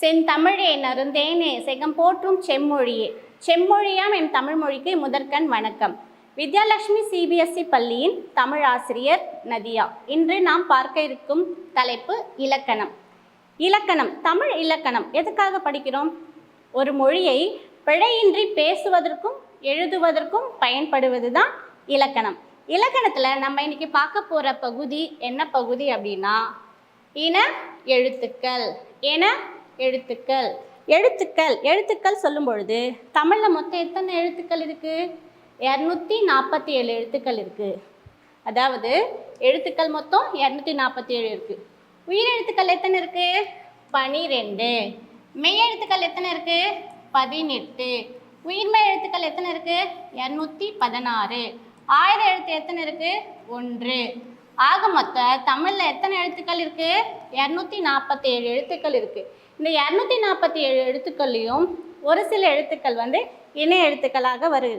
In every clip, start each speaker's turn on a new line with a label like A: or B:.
A: செந்தமிழே நருந்தேனே செகம் போற்றும் செம்மொழியே. செம்மொழியாம் என் தமிழ் மொழிக்கு முதற்கண் வணக்கம். வித்யாலட்சுமி சிபிஎஸ்இ பள்ளியின் தமிழ் ஆசிரியர் நதியா. இன்று நாம் பார்க்க இருக்கும் தலைப்பு இலக்கணம். இலக்கணம் தமிழ் இலக்கணம். எதுக்காக படிக்கிறோம்? ஒரு மொழியை பிழையின்றி பேசுவதற்கும் எழுதுவதற்கும் பயன்படுவது தான் இலக்கணம். இலக்கணத்தில் நம்ம இன்னைக்கு பார்க்க போகிற பகுதி என்ன பகுதி அப்படின்னா இன எழுத்துக்கள். என எழுத்துக்கள். எழுத்துக்கள். எழுத்துக்கள் சொல்லும் பொழுது தமிழில் மொத்தம் எத்தனை எழுத்துக்கள் இருக்குது இரநூத்தி நாற்பத்தி ஏழு எழுத்துக்கள் இருக்குது அதாவது எழுத்துக்கள் மொத்தம் இரநூத்தி நாற்பத்தி ஏழு இருக்குது உயிரெழுத்துக்கள் எத்தனை இருக்குது பனிரெண்டு. மெய் எழுத்துக்கள் எத்தனை இருக்குது பதினெட்டு. உயிர்மெய் எழுத்துக்கள் எத்தனை இருக்குது இரநூத்தி பதினாறு ஆயிரம் எழுத்து எத்தனை இருக்குது ஒன்று. ஆக மொத்த தமிழில் எத்தனை எழுத்துக்கள் இருக்குது இரநூத்தி நாற்பத்தி ஏழு எழுத்துக்கள் இருக்குது இந்த இரநூத்தி நாற்பத்தி ஏழு எழுத்துக்கள்லையும் ஒரு சில எழுத்துக்கள் வந்து இணை எழுத்துக்களாக வரு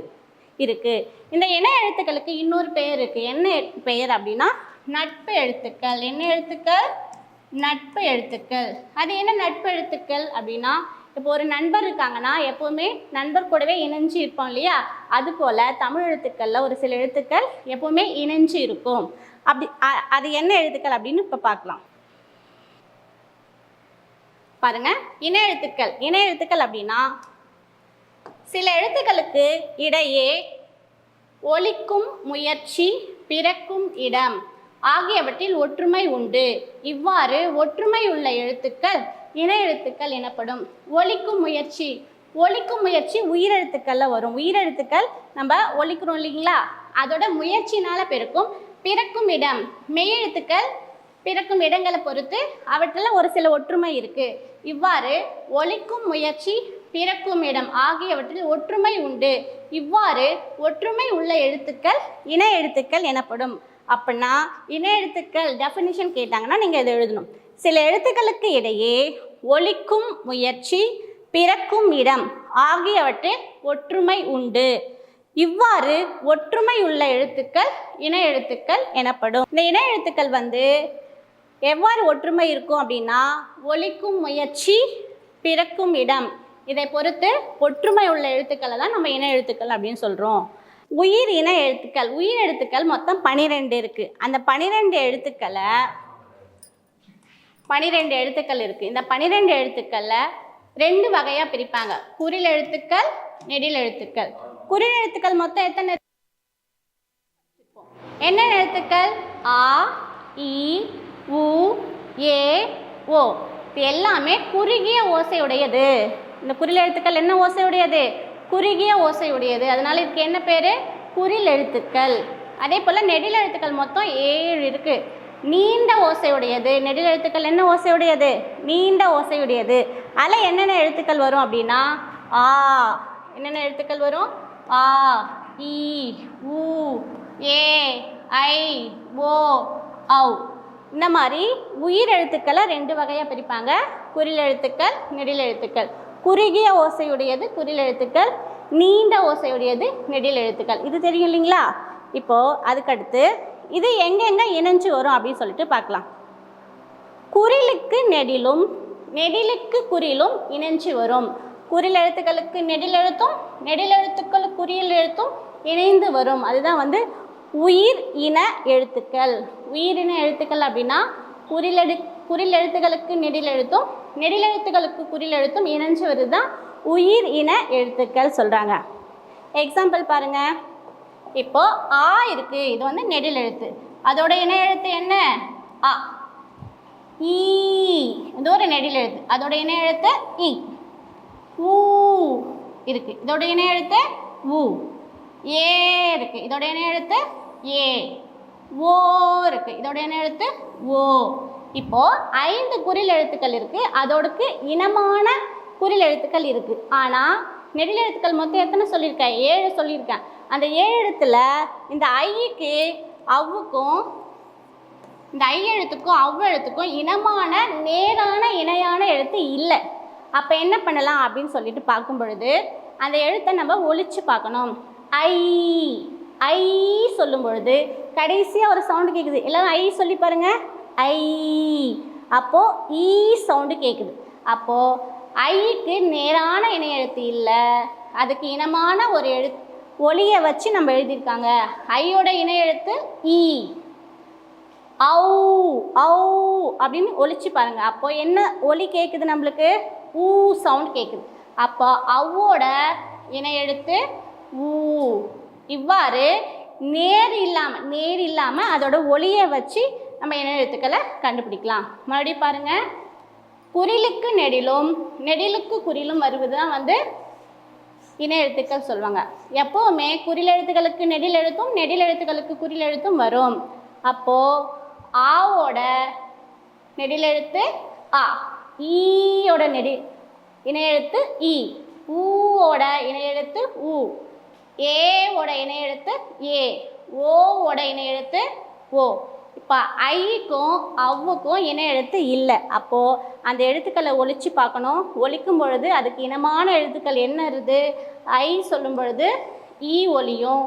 A: இருக்குது இந்த இணை எழுத்துக்களுக்கு இன்னொரு பெயர் இருக்குது என்ன பெயர் அப்படின்னா? நட்பு எழுத்துக்கள். என்ன எழுத்துக்கள்? நட்பு எழுத்துக்கள். அது என்ன நட்பு எழுத்துக்கள் அப்படின்னா இப்போ ஒரு நண்பர் இருக்காங்கன்னா எப்போவுமே நண்பர் கூடவே இணைஞ்சு இருப்போம் இல்லையா? அது போல் தமிழ் எழுத்துக்களில் ஒரு சில எழுத்துக்கள் எப்போவுமே இணைஞ்சு இருக்கும். அப்படி அது என்ன எழுத்துக்கள் அப்படின்னு இப்போ பார்க்கலாம். பாருங்க இணை எழுத்துக்கள். இணை எழுத்துக்கள் அப்படின்னா சில எழுத்துக்களுக்கு இடையே ஒலிக்கும் முயற்சி பிறக்கும் இடம் ஆகியவற்றில் ஒற்றுமை உண்டு. இவ்வாறு ஒற்றுமை உள்ள எழுத்துக்கள் இணை எழுத்துக்கள் எனப்படும். ஒலிக்கும் முயற்சி ஒலிக்கும் முயற்சி உயிரெழுத்துக்கள்ல வரும். உயிரெழுத்துக்கள் நம்ம ஒலிக்கிறோம் இல்லைங்களா? அதோட முயற்சினால பிறக்கும் பிறக்கும் இடம். மெய்யெழுத்துக்கள் பிறக்கும் இடங்களை பொறுத்து அவற்றில் ஒரு சில ஒற்றுமை இருக்குது இவ்வாறு ஒழிக்கும் முயற்சி பிறக்கும் இடம் ஆகியவற்றில் ஒற்றுமை உண்டு. இவ்வாறு ஒற்றுமை உள்ள எழுத்துக்கள் இணை எழுத்துக்கள் எனப்படும். அப்படின்னா இணை எழுத்துக்கள் டெஃபினிஷன் கேட்டாங்கன்னா நீங்கள் இதை எழுதணும். சில எழுத்துக்களுக்கு இடையே ஒலிக்கும் முயற்சி பிறக்கும் இடம் ஆகியவற்றில் ஒற்றுமை உண்டு. இவ்வாறு ஒற்றுமை உள்ள எழுத்துக்கள் இணை எழுத்துக்கள் எனப்படும். இந்த இணை எழுத்துக்கள் வந்து எவ்வாறு ஒற்றுமை இருக்கும் அப்படின்னா ஒலிக்கும் முயற்சி பிறக்கும் இடம். இதை பொறுத்து ஒற்றுமை உள்ள எழுத்துக்களை தான் நம்ம இன எழுத்துக்கள் அப்படின்னு சொல்கிறோம் உயிர் இன எழுத்துக்கள். உயிர் எழுத்துக்கள் மொத்தம் பனிரெண்டு இருக்குது அந்த பனிரெண்டு எழுத்துக்களை பனிரெண்டு எழுத்துக்கள் இருக்குது இந்த பனிரெண்டு எழுத்துக்களை ரெண்டு வகையாக பிரிப்பாங்க. குறில் எழுத்துக்கள் நெடில் எழுத்துக்கள். குறில் எழுத்துக்கள் மொத்தம் எத்தனை? என்ன எழுத்துக்கள்? ஆ இ உ ஏ ஓ. இது எல்லாமே குறுகிய ஓசையுடையது. இந்த குறில் எழுத்துக்கள் என்ன ஓசையுடையது? குறுகிய ஓசையுடையது. அதனால் இதுக்கு என்ன பேர்? குறில் எழுத்துக்கள். அதே போல் நெடில் எழுத்துக்கள் மொத்தம் ஏழு இருக்குது நீண்ட ஓசையுடையது. நெடில் எழுத்துக்கள் என்ன ஓசையுடையது? நீண்ட ஓசையுடையது. அதில் என்னென்ன எழுத்துக்கள் வரும் அப்படின்னா ஆ. என்னென்ன எழுத்துக்கள் வரும்? ஆ இ உ ஏ ஐ ஓ ஔ. இந்த மாதிரி உயிர் எழுத்துக்களை ரெண்டு வகையாக பிரிப்பாங்க. குறில் எழுத்துக்கள் நெடில் எழுத்துக்கள் குறுகிய ஓசையுடையது குறில் எழுத்துக்கள் நீண்ட ஓசையுடையது நெடில் எழுத்துக்கள் இது தெரியும் இல்லைங்களா? இப்போது அதுக்கடுத்து இது எங்கெங்கே இணைஞ்சு வரும் அப்படின்னு சொல்லிட்டு பார்க்கலாம். குறிலுக்கு நெடிலும் நெடிலுக்கு குறிலும் இணைஞ்சு வரும். குறில் எழுத்துக்களுக்கு நெடில் எழுத்தும் நெடில் எழுத்துக்களுக்கு குறியில் எழுத்தும் இணைந்து வரும். அதுதான் வந்து உயிர் இன எழுத்துக்கள். உயிரின எழுத்துக்கள் அப்படின்னா குறிலெடு குறிலெழுத்துகளுக்கு நெடிலெழுத்தும் நெடிலெழுத்துகளுக்கு நெடில் எழுத்தும் இணைஞ்சு வருது தான் உயிர் இன எழுத்துக்கள் சொல்கிறாங்க எக்ஸாம்பிள் பாருங்கள் இப்போது ஆ இருக்குது இது வந்து நெடில் எழுத்து அதோட இன எழுத்து என்ன? ஆ. ஈ. இது ஒரு நெடில் எழுத்து அதோட இணை எழுத்து இ ஊ இருக்கு. இதோட இணை எழுத்து ஊ. ஏ இருக்குது இதோட இணை எழுத்து ஏ. ஓ இருக்கு. இதோட என்ன எழுத்து? ஓ. இப்போ ஐந்து குரில் எழுத்துக்கள் இருக்கு. அதோடுக்கு இனமான குரில் எழுத்துக்கள் இருக்கு. ஆனா நெடில் எழுத்துக்கள் மொத்தம் எத்தனை சொல்லியிருக்கேன்? ஏழு சொல்லியிருக்கேன். அந்த ஏழு எழுத்துல இந்த ஐக்கு அவ்வுக்கும் இந்த ஐ எழுத்துக்கும் அவ் எழுத்துக்கும் இனமான நேரான இணையான எழுத்து இல்லை. அப்போ என்ன பண்ணலாம் அப்படின்னு சொல்லிட்டு பார்க்கும் பொழுது அந்த எழுத்தை நம்ம ஒழிச்சு பார்க்கணும். ஐ. ஐ சொல்லும் பொழுது கடைசியாக ஒரு சவுண்டு கேட்குது எல்லாரும் ஐ சொல்லி பாருங்க. ஐ. அப்போது ஈ சவுண்டு கேட்குது அப்போது ஐக்கு நேரான இணை எழுத்து இல்லை. அதுக்கு இனமான ஒரு எழு ஒளியை வச்சு நம்ம எழுதியிருக்காங்க. ஐயோட இணை எழுத்து ஈ. ஔ ஔ அப்படின்னு ஒழிச்சு பாருங்கள் அப்போ என்ன ஒலி கேட்குது நம்மளுக்கு? ஊ சவுண்ட் கேட்குது அப்போ அவ்வோட இணை எழுத்து ஊ. இவ்வாறு நேர் இல்லாமல் நேர் இல்லாமல் அதோட ஒளியை வச்சு நம்ம என்ன எழுத்துக்களை கண்டுபிடிக்கலாம். மறுபடியும் பாருங்கள் குறிலுக்கு நெடிலும் நெடிலுக்கு குறிலும் வருவது தான் வந்து இணை எழுத்துக்கள் சொல்லுவாங்க. எப்போவுமே குறில் எழுத்துக்களுக்கு நெடில் எழுத்தும் நெடில் எழுத்துக்களுக்கு குறில் எழுத்தும் வரும். அப்போ ஆவோட நெடில் எழுத்து ஆ ஈயோட நெடி இணையெழுத்து இ ஈ ஊவோட இணையெழுத்து ஊ. ஏவோட இணை எழுத்து ஏ ஓவோட இணை எழுத்து ஓ இப்போ ஐக்கும் அவ்வுக்கும் இணை எழுத்து இல்லை. அப்போது அந்த எழுத்துக்களை ஒழிச்சு பார்க்கணும். ஒழிக்கும் பொழுது அதுக்கு இனமான எழுத்துக்கள் என்ன இருது? ஐ சொல்லும் பொழுது ஈ ஒலியும்.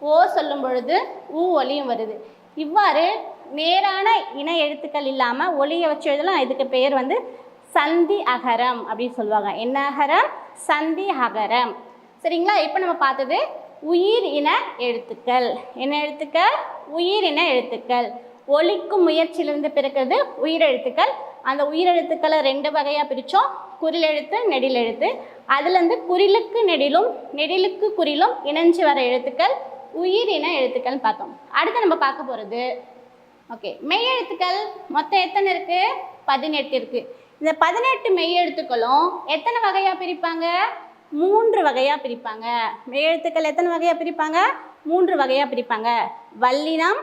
A: ஓ சொல்லும் பொழுது ஊ ஒலியும் வருது. இவ்வாறு நேரான இன எழுத்துக்கள் இல்லாமல் ஒளியை வச்சு எழுதலாம். இதுக்கு பெயர் வந்து சந்தி அகரம் அப்படின்னு சொல்லுவாங்க. என்ன அகரம்? சந்தி அகரம் சரிங்களா? இப்போ நம்ம பார்த்தது உயிர் இன எழுத்துக்கள். என்ன எழுத்துக்கள்? உயிர் இன எழுத்துக்கள். ஒலிக்கும் முயற்சியிலிருந்து பிறக்கிறது உயிரெழுத்துக்கள் அந்த உயிரெழுத்துக்களை ரெண்டு வகையாக பிரித்தோம் குறிலெழுத்து எழுத்து நெடில் எழுத்து. அதுலேருந்து குறிலுக்கு நெடிலும் நெடிலுக்கு குறிலும் இணைஞ்சு வர எழுத்துக்கள் உயிரின எழுத்துக்கள்னு பார்த்தோம். அடுத்து நம்ம பார்க்க போகிறது ஓகே. மெய் எழுத்துக்கள் மொத்தம் எத்தனை இருக்குது பதினெட்டு இருக்குது இந்த பதினெட்டு மெய் எழுத்துக்களும் எத்தனை வகையாக பிரிப்பாங்க? மூன்று வகையாக பிரிப்பாங்க. மெய் எத்தனை வகையாக பிரிப்பாங்க? மூன்று வகையாக பிரிப்பாங்க. வல்லினம்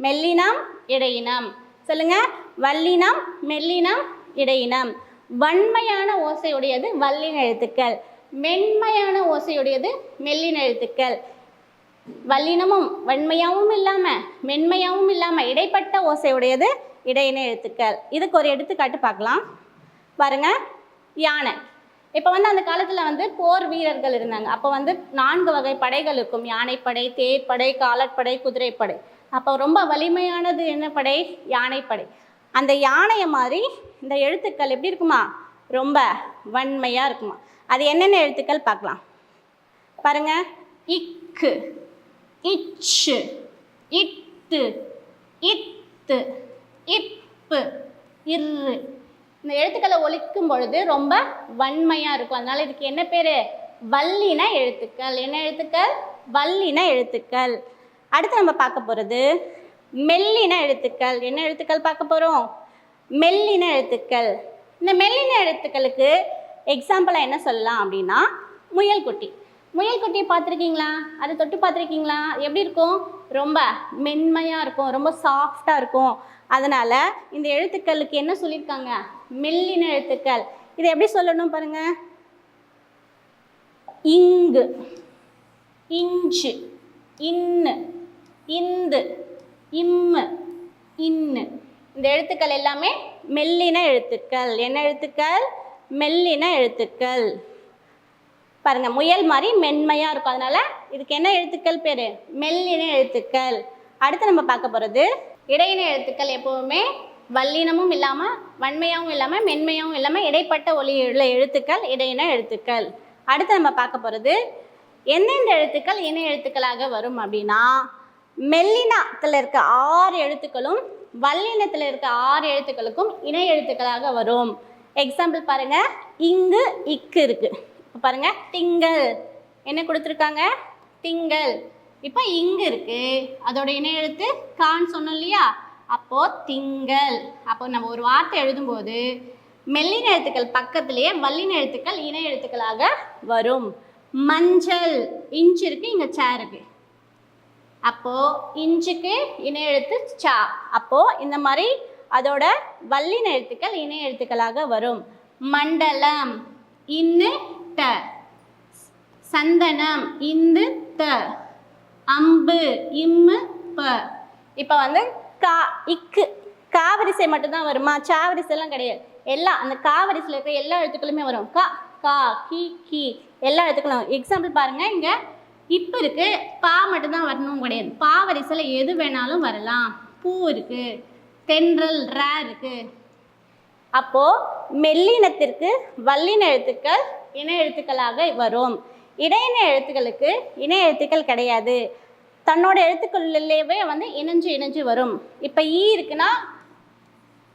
A: மெல்லினம் இடையினம். சொல்லுங்க. வல்லினம் மெல்லினம் இடையினம். வன்மையான ஓசையுடையது வல்லின எழுத்துக்கள். மென்மையான ஓசையுடையது மெல்லின எழுத்துக்கள். வல்லினமும் வன்மையாகவும் இல்லாமல் மென்மையாகவும் இல்லாமல் இடைப்பட்ட ஓசையுடையது இடையின எழுத்துக்கள். இதுக்கு ஒரு எடுத்துக்காட்டு பார்க்கலாம். பாருங்க. யானை. இப்போ வந்து அந்த காலத்தில் வந்து போர் வீரர்கள் இருந்தாங்க. அப்போ வந்து நான்கு வகை படைகள் இருக்கும் யானைப்படை தேர்ப்படை காலற்படை குதிரைப்படை. அப்போ ரொம்ப வலிமையானது என்ன படை? யானைப்படை. அந்த யானையை மாதிரி இந்த எழுத்துக்கள் எப்படி இருக்குமா? ரொம்ப வன்மையாக இருக்குமா? அது என்னென்ன எழுத்துக்கள் பார்க்கலாம். பாருங்க. இக்கு இச்சு இத்து இத்து இப்பு இரு இந்த எழுத்துக்களை ஒழிக்கும் பொழுது ரொம்ப வன்மையாக இருக்கும். அதனால் இதுக்கு என்ன பேர்? வல்லின எழுத்துக்கள். என்ன எழுத்துக்கள்? வல்லின எழுத்துக்கள். அடுத்து நம்ம பார்க்க போகிறது மெல்லின எழுத்துக்கள். என்ன எழுத்துக்கள் பார்க்க போகிறோம் மெல்லின எழுத்துக்கள். இந்த மெல்லின எழுத்துக்களுக்கு எக்ஸாம்பிளாக என்ன சொல்லலாம் அப்படின்னா முயல்குட்டி. முயல்குட்டியை பார்த்துருக்கீங்களா? அதை தொட்டு பார்த்துருக்கீங்களா? எப்படி இருக்கும்? ரொம்ப மென்மையாக இருக்கும். ரொம்ப சாஃப்டாக இருக்கும். அதனால் இந்த எழுத்துக்களுக்கு என்ன சொல்லியிருக்காங்க? மெல்லின எழுத்துக்கள். இதை எப்படி சொல்லணும் பாருங்க? இங்கு. இஞ்சு. இன்னு. இந்து. இம்மு. இன்னு. இந்த எழுத்துக்கள் எல்லாமே மெல்லின எழுத்துக்கள். என்ன எழுத்துக்கள்? மெல்லின எழுத்துக்கள். பாருங்க முயல் மாதிரி மென்மையாக இருக்கும். அதனால இதுக்கு என்ன எழுத்துக்கள் பேர்? மெல்லின எழுத்துக்கள். அடுத்து நம்ம பார்க்க போகிறது இடையின எழுத்துக்கள் எப்பவுமே வல்லினமும் இல்லாமல் வன்மையாகவும் இல்லாமல் மென்மையாகவும் இல்லாமல் இடைப்பட்ட ஒலி உள்ள எழுத்துக்கள் இடையின எழுத்துக்கள். அடுத்து நம்ம பார்க்க போகிறது எந்தெந்த எழுத்துக்கள் இணை எழுத்துக்களாக வரும் அப்படின்னா மெல்லினத்தில் இருக்க ஆறு எழுத்துக்களும் வல்லினத்தில் இருக்க ஆறு எழுத்துக்களுக்கும் இணை எழுத்துக்களாக வரும். எக்ஸாம்பிள் பாருங்க. இங்கு இக்கு இருக்குது இப்போ பாருங்க. திங்கள். என்ன கொடுத்துருக்காங்க? திங்கள். இப்போ இங்கு இருக்கு. அதோட இணை எழுத்து கான்னு சொன்னோம் இல்லையா? அப்போது திங்கள். அப்போ நம்ம ஒரு வார்த்தை எழுதும்போது மெல்லின எழுத்துக்கள் பக்கத்திலேயே வல்லின எழுத்துக்கள் இணை எழுத்துக்களாக வரும். மஞ்சள் இன்ச் இருக்கு இங்கே சே இருக்கு. அப்போது இன்ச்சுக்கு இணை எழுத்து சா. அப்போது இந்த மாதிரி அதோட வல்லின எழுத்துக்கள் இணை எழுத்துக்களாக வரும். மண்டலம் இன்னு ட. சந்தனம் இந்து த. அம்பு இம்மு ப. இப்போ வந்து கா இக்கு. காவரிசை மட்டும்தான் வருமா? சாவரிசைலாம் கிடையாது. எல்லாம் அந்த காவரிசையில் இருக்கிற எல்லா எழுத்துக்களுமே வரும். கா கா கி கி. எல்லா எழுத்துக்களும் எக்ஸாம்பிள் பாருங்கள் இங்கே இப்போ இருக்கு பா மட்டும்தான் வரணும் கிடையாது. பா வரிசையில் எது வேணாலும் வரலாம். பூ இருக்கு தென்றல் ரே இருக்கு. அப்போ மெல்லினத்திற்கு வல்லின எழுத்துக்கள் இன எழுத்துக்களாக வரும். இடையின எழுத்துக்களுக்கு இணை எழுத்துக்கள் கிடையாது. தன்னோட எழுத்துக்களிலேயே வந்து இணைஞ்சு இணைஞ்சு வரும். இப்போ ஈ இருக்குன்னா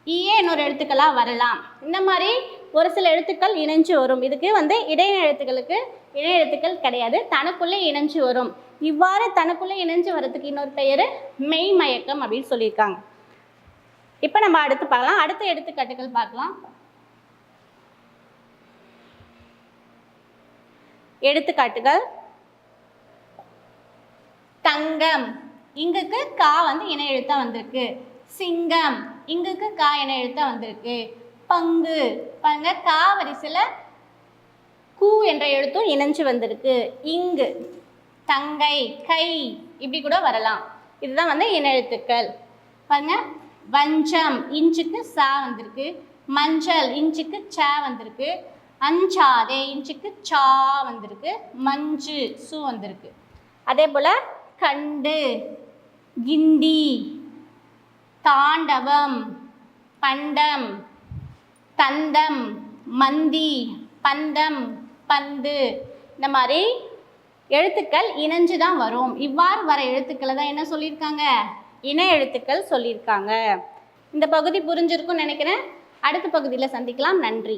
A: ஈயே இன்னொரு எழுத்துக்களாக வரலாம். இந்த மாதிரி ஒரு சில எழுத்துக்கள் இணைஞ்சு வரும். இதுக்கு வந்து இடையின எழுத்துக்களுக்கு இணை எழுத்துக்கள் கிடையாது. தனக்குள்ளே இணைஞ்சு வரும். இவ்வாறு தனக்குள்ளே இணைஞ்சு வரதுக்கு இன்னொரு பெயர் மெய் மயக்கம் அப்படின்னு சொல்லியிருக்காங்க. இப்போ நம்ம அடுத்து பார்க்கலாம். அடுத்த எடுத்துக்காட்டுகள் பார்க்கலாம். எடுத்துக்காட்டுகள். தங்கம். இங்குக்கு கா வந்து இணை எழுத்தா வந்திருக்கு. சிங்கம். இங்குக்கு கா இணை எழுத்தா வந்திருக்கு. பங்கு. பாருங்க கா வரிசையில் கூ என்ற எழுத்தும் இணைஞ்சு வந்திருக்கு. இங்கு. தங்கை கை. இப்படி கூட வரலாம். இதுதான் வந்து இணையெழுத்துக்கள் பாருங்க வஞ்சம். இஞ்சுக்கு சா வந்திருக்கு. மஞ்சள். இஞ்சுக்கு ச வந்திருக்கு. அஞ்சாதே இஞ்சுக்கு சா வந்திருக்கு மஞ்சு சு வந்திருக்கு. அதே போல் கண்டு கிண்டி தாண்டவம் பண்டம் தந்தம் மந்தி பந்தம் பந்து. இந்த மாதிரி எழுத்துக்கள் இணைஞ்சு தான் வரும். இவ்வாறு வர எழுத்துக்களை தான் என்ன சொல்லியிருக்காங்க? இணை எழுத்துக்கள் சொல்லியிருக்காங்க. இந்த பகுதி புரிஞ்சிருக்கும்னு நினைக்கிறேன். அடுத்த பகுதியில் சந்திக்கலாம். நன்றி.